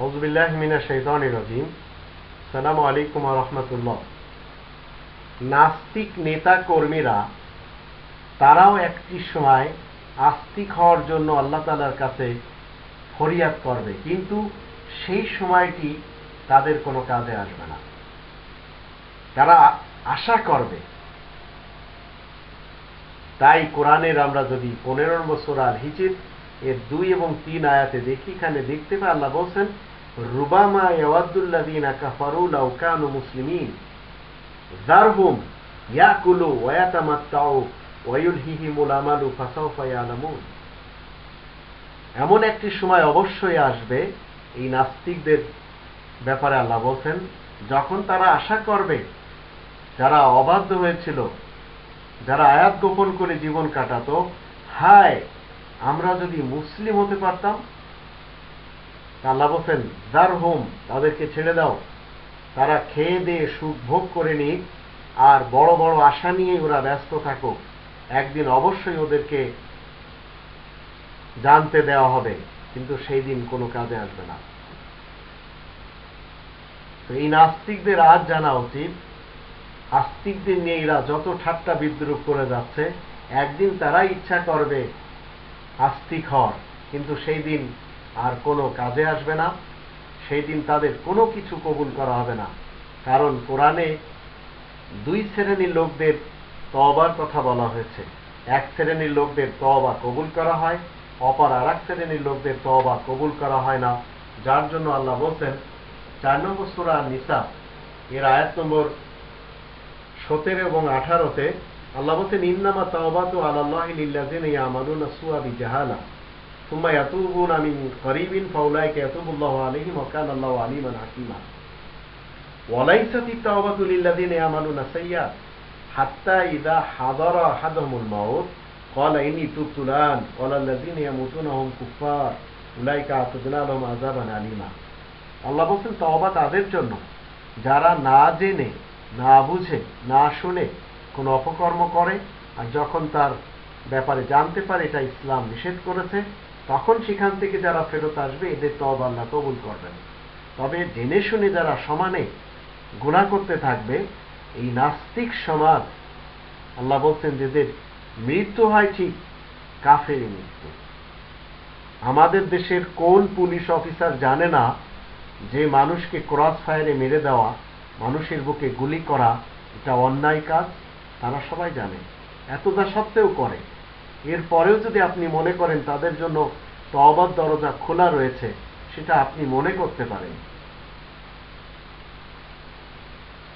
রহমতুল্লাহ নাস্তিক নেতা কর্মীরা তারাও একটি সময় আস্তিক হওয়ার জন্য আল্লাহ তালার কাছে ফরিয়াদ করবে। কিন্তু সেই সময়টি তাদের কোনো কাজে আসবে না। তারা আশা করবে। তাই কোরআনের আমরা যদি পনেরো নম্বর সোরাল হিচিত এর দুই এবং তিন আয়াতে দেখি, এখানে দেখতে পাই আল্লাহ বলছেন এমন একটি সময় অবশ্যই আসবে এই নাস্তিকদের ব্যাপারে আল্লাহ বলছেন, যখন তারা আশা করবে, যারা অবাধ্য হয়েছিল, যারা আয়াত গোপন করে জীবন কাটাতো, হায় আমরা যদি মুসলিম হতে পারতাম আল্লাহ বলছেন, যার হোম তাদেরকে ছেড়ে দাও। তারা খেয়ে দিয়ে সুখ ভোগ করে নিক, আর বড় বড় আশা নিয়ে ওরা ব্যস্ত থাকুক। একদিন অবশ্যই ওদেরকে জানতে দেওয়া হবে, কিন্তু সেই দিন কোনো কাজে আসবে না। তো এই নাস্তিকদের আজ জানা উচিত, আস্তিকদের নিয়ে এরা যত ঠাট্টা বিদ্রুপ করে যাচ্ছে, একদিন তারা ইচ্ছা করবে আস্তিক হওয়ার কিন্তু সেই দিন আর কোনো কাজে আসবে না। সেই দিন তাদের কোনো কিছু কবুল করা হবে না। কারণ কোরআনে দুই শ্রেণির লোকদের তবার কথা বলা হয়েছে। এক শ্রেণির লোকদের তবা কবুল করা হয়, অপর আর এক শ্রেণির লোকদের তবা কবুল করা হয় না। যার জন্য আল্লাহ বলছেন, চার নম্বর সুরা নিসা, এর আয়াত নম্বর সতেরো এবং আঠারোতে আল্লাহ বলছেন ইন্নামা তাওবাতু আলাল্লাহি লিল্লাযিনা ইয়ামালুনা সুআ বিজাহালা সুম্মা ইয়াতুবুনা মিন করিবিন ফাউলাইকা ইয়াতুবুল্লাহু আলাইহিম ওয়া কানা আল্লাহু আলিমান হাকীমা ওয়ালাইসাত التوبة للذين يعملون السيئات حتى إذا حضر أحدهم الموت قال إني تبت الآن قال الذين يموتون هم كفار أولئك أعتدنا لهم عذابا أليما আল্লাহ বলছেন তওবা তাদের জন্য যারা না জেনে না বুঝে না শুনে কোনো অপকর্ম করে আর যখন তার ব্যাপারে জানতে পারে এটা ইসলাম নিষেধ করেছে, তখন সেখান থেকে যারা ফেরত আসবে, এদের তব আল্লাহ কবুল করবেন। তবে জেনে শুনে যারা সমানে গুণা করতে থাকবে, এই নাস্তিক সমাজ, আল্লাহ বলছেন যেদের মৃত্যু হয় ঠিক কাফের মৃত্যু। আমাদের দেশের কোন পুলিশ অফিসার জানে না যে মানুষকে ক্রস ফায়ারে মেরে দেওয়া, মানুষের বুকে গুলি করা, এটা অন্যায় কাজ? তারা সবাই জানে। এতটা সত্ত্বেও করে। এরপরেও যদি আপনি মনে করেন তাদের জন্য তওবার দরজা খোলা রয়েছে, সেটা আপনি মনে করতে পারেন।